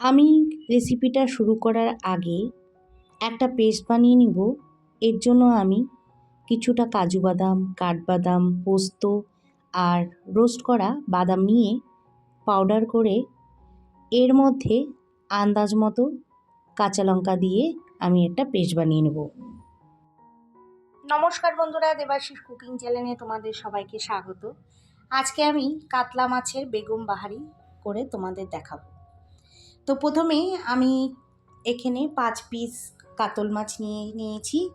আমি রেসিপিটা শুরু করার আগে একটা পেস্ট বানিয়ে নিব। এর জন্য আমি কিছুটা কাজু বাদাম, কাঠবাদাম, পোস্ত আর রোস্ট করা বাদাম নিয়ে পাউডার করে এর মধ্যে আন্দাজ মতো কাঁচা লঙ্কা দিয়ে আমি একটা পেস্ট বানিয়ে নেব। নমস্কার বন্ধুরা, দেবাশিস কুকিং চ্যানেলে তোমাদের সবাইকে স্বাগত। আজকে আমি কাতলা মাছের বেগম বাহারি করে তোমাদের দেখাবো। তো প্রথমে আমি এখানে পাঁচ পিস কাতল মাছ নিয়ে নিয়েছি।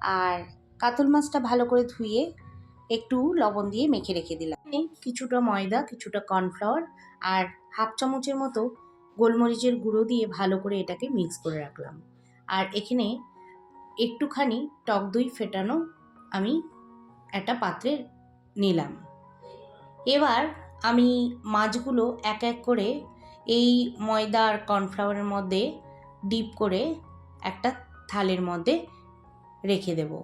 আর কাতল মাছটা ভালো করে ধুয়ে একটু লবণ দিয়ে মেখে রেখে দিলাম। কিছুটা ময়দা, কিছুটা কর্নফ্লাওয়ার আর হাফ চামচের মতো গোলমরিচের গুঁড়ো দিয়ে ভালো করে এটাকে মিক্স করে রাখলাম। আর এখানে একটুখানি টক দই ফেটানো আমি একটা পাত্রে নিলাম। এবার আমি মাছগুলো এক এক করে এই ময়দা আর কর্নফ্লাওয়ারের মধ্যে ডিপ করে একটা থালের মধ্যে রেখে দেব।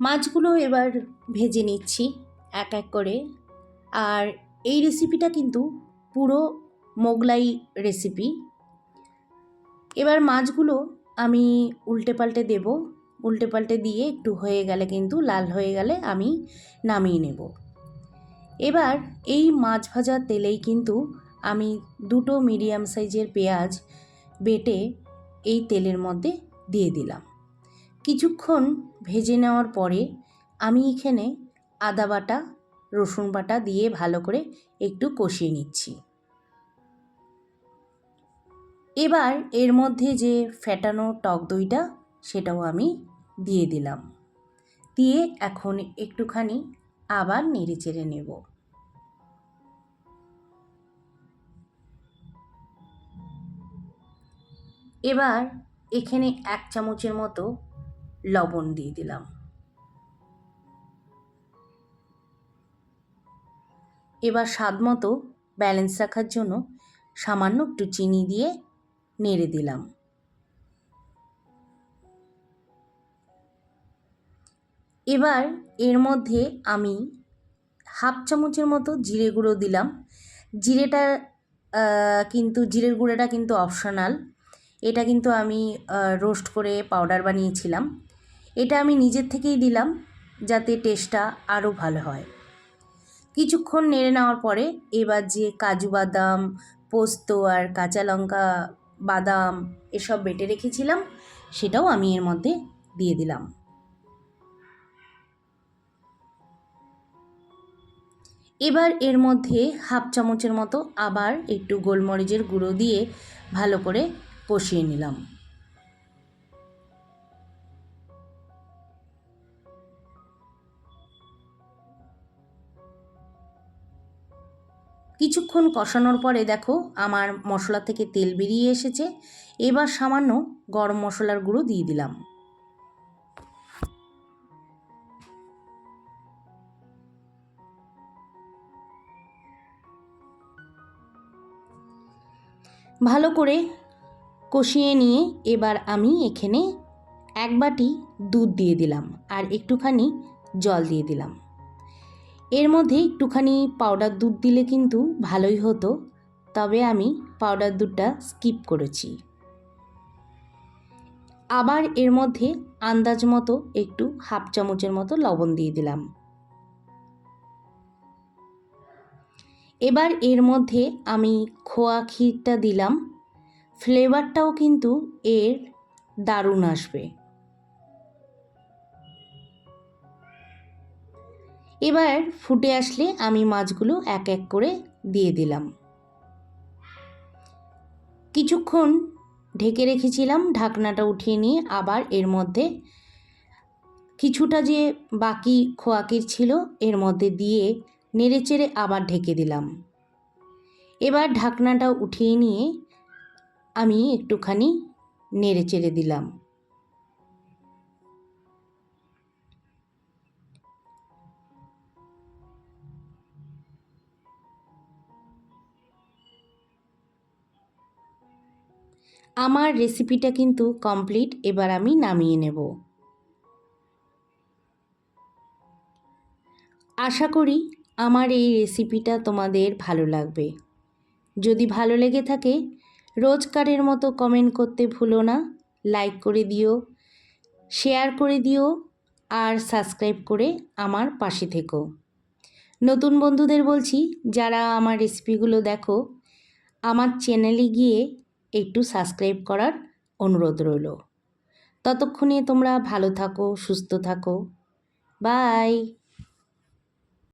মাছগুলো এবার ভেজে নিচ্ছি এক এক করে। আর এই রেসিপিটা কিন্তু পুরো মোগলাই রেসিপি। এবার মাছগুলো আমি উল্টে পাল্টে দেব। উল্টে পাল্টে দিয়ে একটু হয়ে গেলে কিন্তু লাল হয়ে গেলে আমি নামিয়ে নেব। এবার এই মাছ ভাজা তেলেই কিন্তু আমি দুটো মিডিয়াম সাইজের পেঁয়াজ বেটে এই তেলের মধ্যে দিয়ে দিলাম। কিছুক্ষণ ভেজে নেওয়ার পরে আমি এখানে আদা বাটা, রসুন বাটা দিয়ে ভালো করে একটু কষিয়ে নিচ্ছি। এবার এর মধ্যে যে ফ্যাটানো টক দইটা সেটাও আমি দিয়ে দিলাম। দিয়ে এখন একটুখানি আবার নেড়ে চেড়ে নেব। এবার এখানে এক চামচের মতো লবণ দিয়ে দিলাম। এবার স্বাদ মতো ব্যালেন্স রাখার জন্য সামান্য একটু চিনি দিয়ে নেড়ে দিলাম। এবার এর মধ্যে আমি হাফ চামচের মতো জিরে গুঁড়ো দিলাম। জিরেটা কিন্তু জিরের গুঁড়োটা কিন্তু অপশনাল। এটা কিন্তু আমি রোস্ট করে পাউডার বানিয়েছিলাম। এটা আমি নিজের থেকেই দিলাম যাতে টেস্টটা আরও ভালো হয়। কিছুক্ষণ নেড়ে নেওয়ার পরে এবার যে কাজু বাদাম, পোস্ত আর কাঁচা লঙ্কা, বাদাম এসব বেটে রেখেছিলাম, সেটাও আমি এর মধ্যে দিয়ে দিলাম। এবার এর মধ্যে হাফ চামচের মতো আবার একটু গোলমরিচের গুঁড়ো দিয়ে ভালো করে কষিয়ে নিলাম। কিছুক্ষণ কষানোর পরে দেখো আমার মশলা থেকে তেল বেরিয়ে এসেছে। এবার সামান্য গরম মশলার গুঁড়ো দিয়ে দিলাম। ভালো করে কষিয়ে নিয়ে এবার আমি এখানে এক বাটি দুধ দিয়ে দিলাম আর একটুখানি জল দিয়ে দিলাম। এর মধ্যে একটুখানি পাউডার দুধ দিলে কিন্তু ভালোই হতো, তবে আমি পাউডার দুধটা স্কিপ করেছি। আবার এর মধ্যে আন্দাজ মতো একটু হাফ চামচের মতো লবণ দিয়ে দিলাম। এবার এর মধ্যে আমি খোয়া ক্ষীরটা দিলাম। ফ্লেভারটাও কিন্তু এর দারুণ আসবে। এবার ফুটে আসলে আমি মাছগুলো এক এক করে দিয়ে দিলাম। কিছুক্ষণ ঢেকে রেখেছিলাম, ঢাকনাটা উঠিয়ে নিয়ে আবার এর মধ্যে কিছুটা যে বাকি খোয়াকির ছিল, এর মধ্যে দিয়ে নেড়েচেড়ে আবার ঢেকে দিলাম। এবার ঢাকনাটা উঠিয়ে নিয়ে আমি একটুখানি নেড়ে চেড়ে দিলাম। আমার রেসিপিটা কিন্তু কমপ্লিট এবার আমি নামিয়ে নেব। আশা করি আমার এই রেসিপিটা তোমাদের ভালো লাগবে। যদি ভালো লেগে থাকে, রোজকারের মতো কমেন্ট করতে ভুলো না লাইক করে দিও শেয়ার করে দিও, আর সাবস্ক্রাইব করে আমার পাশে থেকো। নতুন বন্ধুদের বলছি, যারা আমার রেসিপিগুলো দেখো, আমার চ্যানেলে গিয়ে একটু সাবস্ক্রাইব করার অনুরোধ রইল। ততক্ষণে তোমরা ভালো থাকো, সুস্থ থাকো। বাই